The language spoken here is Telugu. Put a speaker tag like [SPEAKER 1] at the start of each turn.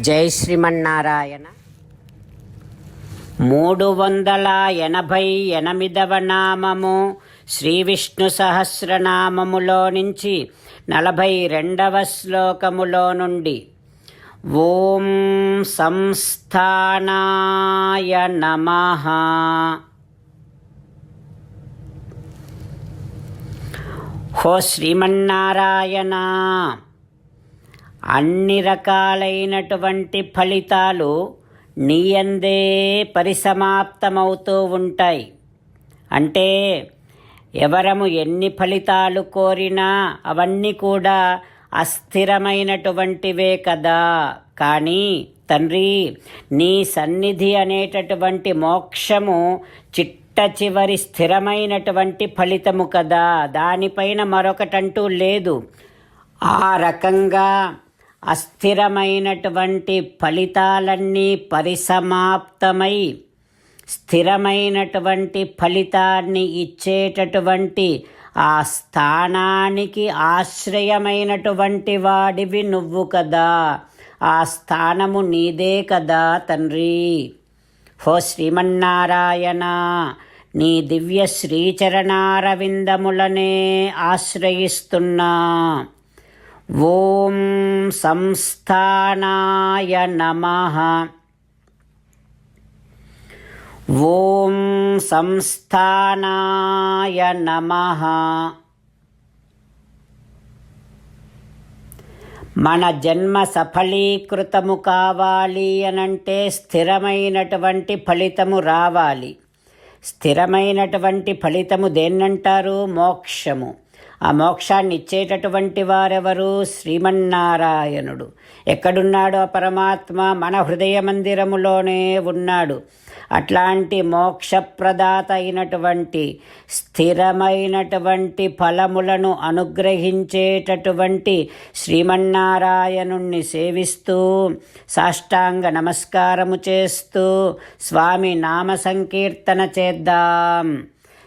[SPEAKER 1] జై శ్రీమన్నారాయణ. మూడు వందల ఎనభై ఎనిమిదవ నామము శ్రీ విష్ణు సహస్రనామములో నుంచి నలభై రెండవ శ్లోకములో నుండి. ఓం సంస్థానాయ నమః. హో శ్రీమన్నారాయణ. అన్ని రకాలైనటువంటి ఫలితాలు నీయందే పరిసమాప్తమవుతూ ఉంటాయి. అంటే ఎవరము ఎన్ని ఫలితాలు కోరినా అవన్నీ కూడా అస్థిరమైనటువంటివే కదా. కానీ తండ్రి నీ సన్నిధి అనేటటువంటి మోక్షము చిట్ట చివరి స్థిరమైనటువంటి ఫలితము కదా. దానిపైన మరొకటంటూ లేదు. ఆ రకంగా అస్థిరమైనటువంటి ఫలితాలన్నీ పరిసమాప్తమై స్థిరమైనటువంటి ఫలితాన్ని ఇచ్చేటటువంటి ఆ స్థానానికి ఆశ్రయమైనటువంటి వాడివి నువ్వు కదా. ఆ స్థానము నీదే కదా తండ్రి. హో శ్రీమన్నారాయణ నీ దివ్య శ్రీచరణారవిందములనే ఆశ్రయిస్తున్నా. ఓం సంస్థానాయ నమః. ఓం సంస్థానాయ నమః. మన జన్మ సఫలీకృతము కావాలి అనంటే స్థిరమైనటువంటి ఫలితము రావాలి. స్థిరమైనటువంటి ఫలితము దేన్నంటారు? మోక్షము. ఆ మోక్షాన్ని ఇచ్చేటటువంటి వారెవరు? శ్రీమన్నారాయణుడు. ఎక్కడున్నాడు ఆ పరమాత్మ? మన హృదయ మందిరములోనే ఉన్నాడు. అట్లాంటి మోక్షప్రదాత అయినటువంటి స్థిరమైనటువంటి ఫలములను అనుగ్రహించేటటువంటి శ్రీమన్నారాయణుణ్ణి సేవిస్తూ సాష్టాంగ నమస్కారము చేస్తూ స్వామి నామ సంకీర్తన చేద్దాం.